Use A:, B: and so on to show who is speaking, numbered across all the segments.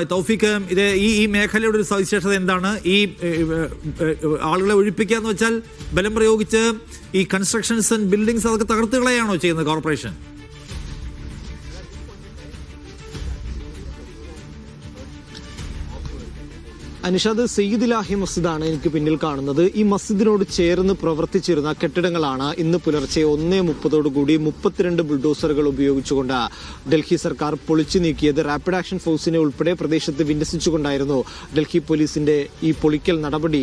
A: തൗഫീഖ് ഇത് ഈ ഈ മേഖലയുടെ ഒരു സവിശേഷത എന്താണ്? ഈ ആളുകളെ ഒഴിപ്പിക്കുക എന്ന് വെച്ചാൽ ബലം പ്രയോഗിച്ച് ഈ കൺസ്ട്രക്ഷൻസ് ആൻഡ് ബിൽഡിങ്സ് അതൊക്കെ തകർത്തുകളെയാണോ ചെയ്യുന്നത് കോർപ്പറേഷൻ
B: അനിഷാദ് സെയ്ദിലാഹി മസ്ജിദാണ് എനിക്ക് പിന്നിൽ കാണുന്നത്. ഈ മസ്ജിദിനോട് ചേർന്ന് പ്രവർത്തിച്ചിരുന്ന കെട്ടിടങ്ങളാണ് ഇന്ന് പുലർച്ചെ ഒന്നേ മുപ്പതോടുകൂടി മുപ്പത്തിരണ്ട് ബുൾഡോസറുകൾ ഉപയോഗിച്ചുകൊണ്ട് ഡൽഹി സർക്കാർ പൊളിച്ചു നീക്കിയത്. റാപ്പിഡ് ആക്ഷൻ ഫോഴ്സിനെ ഉൾപ്പെടെ പ്രദേശത്ത് വിന്യസിച്ചുകൊണ്ടായിരുന്നു ഡൽഹി പോലീസിന്റെ ഈ പൊളിക്കൽ നടപടി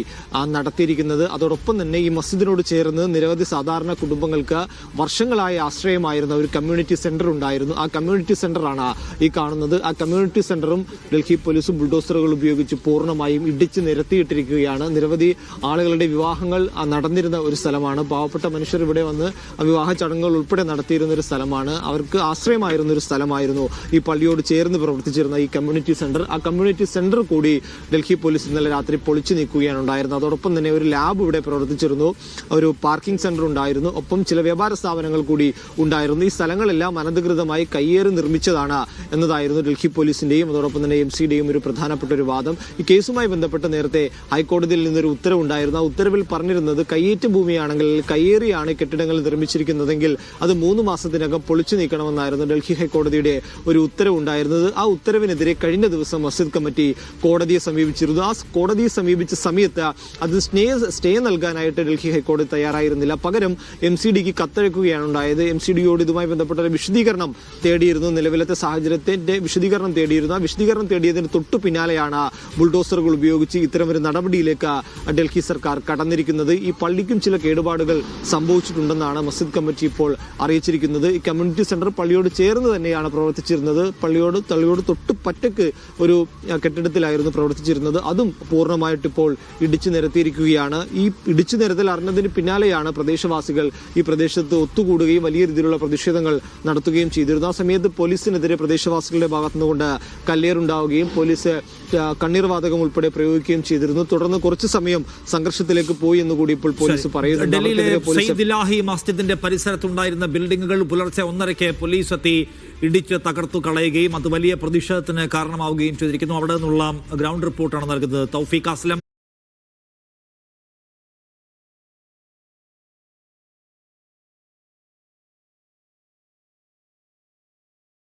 B: നടത്തിയിരിക്കുന്നത്. അതോടൊപ്പം തന്നെ ഈ മസ്ജിദിനോട് ചേർന്ന് നിരവധി സാധാരണ കുടുംബങ്ങൾക്ക് വർഷങ്ങളായി ആശ്രയമായിരുന്ന ഒരു കമ്മ്യൂണിറ്റി സെന്റർ ഉണ്ടായിരുന്നു. ആ കമ്മ്യൂണിറ്റി സെന്ററാണ് ഈ കാണുന്നത്. ആ കമ്മ്യൂണിറ്റി സെന്ററും ഡൽഹി പോലീസും ബുൾഡോസറുകൾ ഉപയോഗിച്ച് പൂർണമായും ഇടിച്ച് നിരത്തിയിട്ടിരിക്കുകയാണ്. നിരവധി ആളുകളുടെ വിവാഹങ്ങൾ നടന്നിരുന്ന ഒരു സ്ഥലമാണ്. പാവപ്പെട്ട മനുഷ്യർ ഇവിടെ വന്ന് വിവാഹ ചടങ്ങുകൾ ഉൾപ്പെടെ നടത്തിയിരുന്ന ഒരു സ്ഥലമാണ്. അവർക്ക് ആശ്രയമായിരുന്ന ഒരു സ്ഥലമായിരുന്നു ഈ പള്ളിയോട് ചേർന്ന് പ്രവർത്തിച്ചിരുന്ന ഈ കമ്മ്യൂണിറ്റി സെന്റർ. ആ കമ്മ്യൂണിറ്റി സെന്റർ കൂടി ഡൽഹി പോലീസ് ഇന്നലെ രാത്രി പൊളിച്ചു നീക്കുകയാണ് ഉണ്ടായിരുന്നത്. അതോടൊപ്പം തന്നെ ഒരു ലാബ് ഇവിടെ പ്രവർത്തിച്ചിരുന്നു. ഒരു പാർക്കിംഗ് സെന്റർ ഉണ്ടായിരുന്നു. ഒപ്പം ചില വ്യാപാര സ്ഥാപനങ്ങൾ കൂടി ഉണ്ടായിരുന്നു. ഈ സ്ഥലങ്ങളെല്ലാം അനധികൃതമായി കയ്യേറി നിർമ്മിച്ചതാണ് എന്നതായിരുന്നു ഡൽഹി പോലീസിന്റെയും അതോടൊപ്പം തന്നെ എം സിയുടെയും ഒരു പ്രധാനപ്പെട്ട ഒരു വാദം. ഈ കേസുമായി ബന്ധപ്പെട്ട് നേരത്തെ ഹൈക്കോടതിയിൽ നിന്നൊരു ഉത്തരവുണ്ടായിരുന്നു. ആ ഉത്തരവിൽ പറഞ്ഞിരുന്നത് കയ്യേറ്റ ഭൂമിയാണെങ്കിൽ കയ്യേറിയാണ് കെട്ടിടങ്ങൾ നിർമ്മിച്ചിരിക്കുന്നതെങ്കിൽ അത് മൂന്ന് മാസത്തിനകം പൊളിച്ചു നീക്കണമെന്നായിരുന്നു ഡൽഹി ഹൈക്കോടതിയുടെ ഒരു ഉത്തരവുണ്ടായിരുന്നത്. ആ ഉത്തരവിനെതിരെ കഴിഞ്ഞ ദിവസം മസ്ജിദ് കമ്മിറ്റി കോടതിയെ സമീപിച്ചിരുന്നു. ആ കോടതിയെ സമീപിച്ച സമയത്ത് അത് സ്റ്റേ സ്റ്റേ നൽകാനായിട്ട് ഡൽഹി ഹൈക്കോടതി തയ്യാറായിരുന്നില്ല. പകരം എം സി ഡിക്ക് കത്തയക്കുകയാണ് ഉണ്ടായത്. എം സി ഡിയോട് ഇതുമായി ബന്ധപ്പെട്ട ഒരു വിശദീകരണം തേടിയിരുന്നു. നിലവിലത്തെ സാഹചര്യത്തിന്റെ വിശദീകരണം തേടിയിരുന്നു. ആ വിശദീകരണം തേടിയതിന് തൊട്ടു പിന്നാലെയാണ് ബുൾഡോസറുകൾ ഉപയോഗിച്ച് ഇത്തരമൊരു നടപടിയിലേക്ക് ഡൽഹി സർക്കാർ കടന്നിരിക്കുന്നത്. ഈ പള്ളിക്കും ചില കേടുപാടുകൾ സംഭവിച്ചിട്ടുണ്ടെന്നാണ് മസ്ജിദ് കമ്മിറ്റി ഇപ്പോൾ അറിയിച്ചിരിക്കുന്നത്. ഈ കമ്മ്യൂണിറ്റി സെന്റർ പള്ളിയോട് ചേർന്ന് തന്നെയാണ് പ്രവർത്തിച്ചിരുന്നത്. പള്ളിയോട് തള്ളിയോട് തൊട്ട് പറ്റക്ക് ഒരു കെട്ടിടത്തിലായിരുന്നു പ്രവർത്തിച്ചിരുന്നത്. അതും പൂർണമായിട്ട് ഇപ്പോൾ ഇടിച്ചു നിരത്തിയിരിക്കുകയാണ്. ഈ ഇടിച്ചു നിരത്തൽ അറിഞ്ഞതിന് പിന്നാലെയാണ് പ്രദേശവാസികൾ ഈ പ്രദേശത്ത് ഒത്തുകൂടുകയും വലിയ രീതിയിലുള്ള പ്രതിഷേധങ്ങൾ നടത്തുകയും ചെയ്തിരുന്നു ആ സമയത്ത് പോലീസിനെതിരെ പ്രദേശവാസികളുടെ ഭാഗത്തുനിന്നുകൊണ്ട് കല്ലേറുണ്ടാവുകയും പോലീസ് കണ്ണീർ വാതകം ഉൾപ്പെടെ പ്രയോഗിക്കുകയും ചെയ്തിരുന്നു. തുടർന്ന് കുറച്ച് സമയം സംഘർഷത്തിലേക്ക് പോയി എന്ന് കൂടി ഇപ്പോൾ പോലീസ് പറയുന്നു
A: ഡൽഹിയിലെ മസ്ജിദിന്റെ പരിസരത്തുണ്ടായിരുന്ന ബിൽഡിങ്ങുകൾ പുലർച്ചെ ഒന്നരയ്ക്ക് പോലീസ് എത്തി ഇടിച്ച് തകർത്തു കളയുകയും അത് വലിയ പ്രതിഷേധത്തിന് കാരണമാവുകയും ചെയ്തിരിക്കുന്നു. അവിടെ നിന്നുള്ള ഗ്രൗണ്ട് റിപ്പോർട്ടാണ് നൽകുന്നത്. തൗഫീഖ് അസ്ലം.